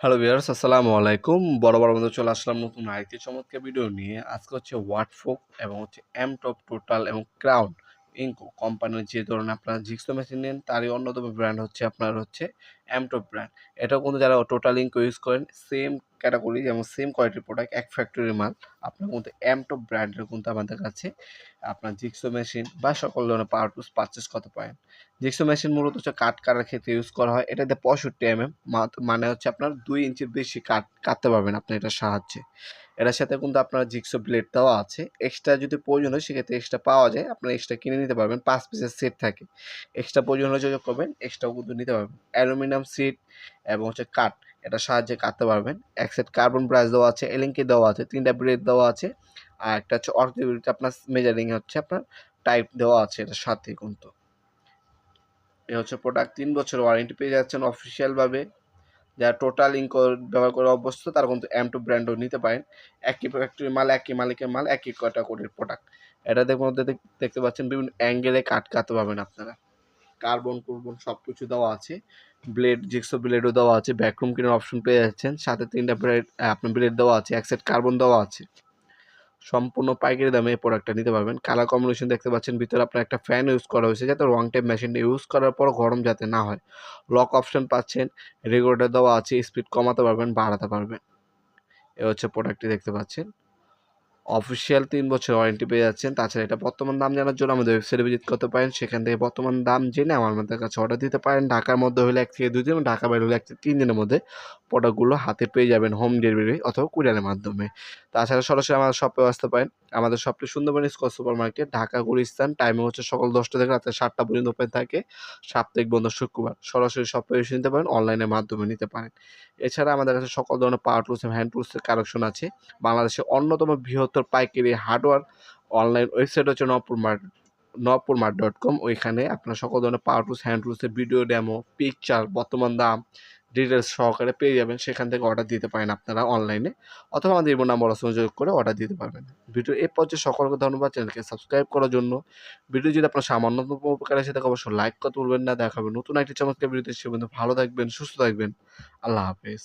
Hello বিয়ার্স আসসালামু আলাইকুম বড় বড় মধ্যে চলে আসলাম নতুন আরেকটি চমৎকার ভিডিও নিয়ে। আজকে হচ্ছে ওয়াটফোক এবং হচ্ছে এম টপ টোটাল এবং ক্রাউন ইনকো কোম্পানির যে ধরনের আপনারা জিক্সো মেশিন নেন, তারই অন্যতম ব্র্যান্ড হচ্ছে আপনার হচ্ছে এম টপ ব্র্যান্ড এটাও কিন্তু যারা টোটাল ইনকো ইউজ করেন সেম ক্যাটাগরি যেমন সেম কোয়ালিটির প্রোডাক্ট এক ফ্যাক্টরির মাল, আপনার কিন্তু এম টপ ব্র্যান্ডের কিন্তু আমাদের কাছে আপনার জিক্সো মেশিন বা সকল ধরনের পাওয়ার টুলস পারচেস করতে পারেন। জিক্সো মেশিন মূলত হচ্ছে কাট কাটার ক্ষেত্রে ইউজ করা হয়, এটাতে পঁয়ষট্টি এম এম মানে হচ্ছে আপনার দুই ইঞ্চির বেশি কাট কাটতে পারবেন আপনি এটার সাহায্যে। এটার সাথে কিন্তু আপনার জিক্সো ব্লেড দেওয়া আছে। এক্সট্রা যদি প্রয়োজন হয়, সেক্ষেত্রে এক্সট্রা পাওয়া যায়। আপনার এক্সট্রা কিনে নিতে পারবেন। পাঁচ পিসের সেট থাকে। এক্সট্রা প্রয়োজন হলে যোগাযোগ করবেন। এক্সট্রাও কিন্তু নিতে পারবেন। অ্যালুমিনিয়াম সিট এবং হচ্ছে কাঠ, এটার সাহায্যে কাটতে পারবেন। এক সেট কার্বন ব্রাশ দেওয়া আছে এলিঙ্কি দেওয়া আছে, তিনটা ব্লেড দেওয়া আছে। আর একটা হচ্ছে অর্থবিলিটি আপনার মেজারিং হচ্ছে আপনার টাইপ দেওয়া আছে এটার সাথে কিন্তু। এ হচ্ছে প্রোডাক্ট তিন বছর ওয়ারেন্টি পেয়ে যাচ্ছেন অফিসিয়ালভাবে যারা টোটাল ইঙ্ক ব্যবহার করে অভ্যস্ত, তারা কিন্তু এম টু ব্র্যান্ডও নিতে পারেন। একই ফ্যাক্টরির মাল, একই মালিকের মাল, একই কটা ক্যাটাগরির প্রোডাক্ট এটাদের মধ্যে দেখ- দেখতে পাচ্ছেন, বিভিন্ন অ্যাঙ্গেলে কাট কাটতে পাবেন আপনারা। কার্বন কুর্বন সব কিছু দেওয়া আছে। ব্লেড জিক্সো ব্লেডও দেওয়া আছে। ব্যাকরুম কেনার অপশন পেয়ে যাচ্ছেন। সাথে তিনটা ব্লেড আপনার ব্লেড দেওয়া আছে। এক সেট কার্বন দেওয়া আছে। সম্পূর্ণ পাইকারি দামে এই প্রোডাক্টটা নিতে পারবেন। কালার কম্বিনেশন দেখতে পাচ্ছেন, ভিতরে আপনার একটা ফ্যান ইউজ করা হয়েছে যাতে রং টাইপ মেশিনটা ইউজ করার পর গরম যাতে না হয়। লক অপশন পাচ্ছেন রেগুলেটর দেওয়া আছে স্পিড কমাতে পারবেন, বাড়াতে পারবেন। এ হচ্ছে প্রোডাক্টটি দেখতে পাচ্ছেন। অফিসিয়াল তিন বছর ওয়ারেন্টি পেয়ে যাচ্ছেন। তাছাড়া এটা বর্তমান দাম জানার জন্য আমাদের ওয়েবসাইটে ভিজিট করতে পারেন। সেখান থেকে বর্তমান দাম জেনে আমার আমাদের কাছে অর্ডার দিতে পারেন। ঢাকার মধ্যে হলে এক থেকে দুই দিন ঢাকা বাইরে হলে এক থেকে তিন দিনের মধ্যে প্রোডাক্টগুলো হাতে পেয়ে যাবেন হোম ডেলিভারি অথবা কুরিয়ারের মাধ্যমে। তাছাড়া সরাসরি আমাদের শপে আসতে পারেন। আমাদের শপটি Sundarban square super market Dhaka, Gulistan টাইমে হচ্ছে সকাল দশটা থেকে রাতে সাতটা পর্যন্ত ওপেন থাকে। সাপ্তাহিক বন্ধ শুক্রবার। সরাসরি সব এসে নিতে পারেন অনলাইনের মাধ্যমে নিতে পারেন। এছাড়া আমাদের কাছে সকল ধরনের পাওয়ার টুলস এবং হ্যান্ড টুলসের কালেকশন আছে। বাংলাদেশের অন্যতম বৃহত্তর পাইকারি হার্ডওয়্যার অনলাইন ওয়েবসাইট হচ্ছে Nupur mart Nupur mart dot com ওইখানে আপনার সকল ধরনের পাওয়ার টুলস হ্যান্ড টুলসের ভিডিও ডেমো পিকচার বর্তমান দাম ডিটেলস সহকারে পেয়ে যাবেন। সেখান থেকে অর্ডার দিতে পারেন আপনারা অনলাইনে অথবা আমাদের ইমো নাম্বার সংযোগ করে অর্ডার দিতে পারবেন। ভিডিও এ পর্যায়ে সকলকে ধন্যবাদ। চ্যানেলকে সাবস্ক্রাইব করার জন্য ভিডিও যদি আপনার সামান্য উপকার সেটা অবশ্যই লাইক করতে বলবেন না। দেখাবেন নতুন একটি চমৎকার ভিডিওতে। সে বন্ধু ভালো থাকবেন, সুস্থ থাকবেন। আল্লাহ হাফেজ।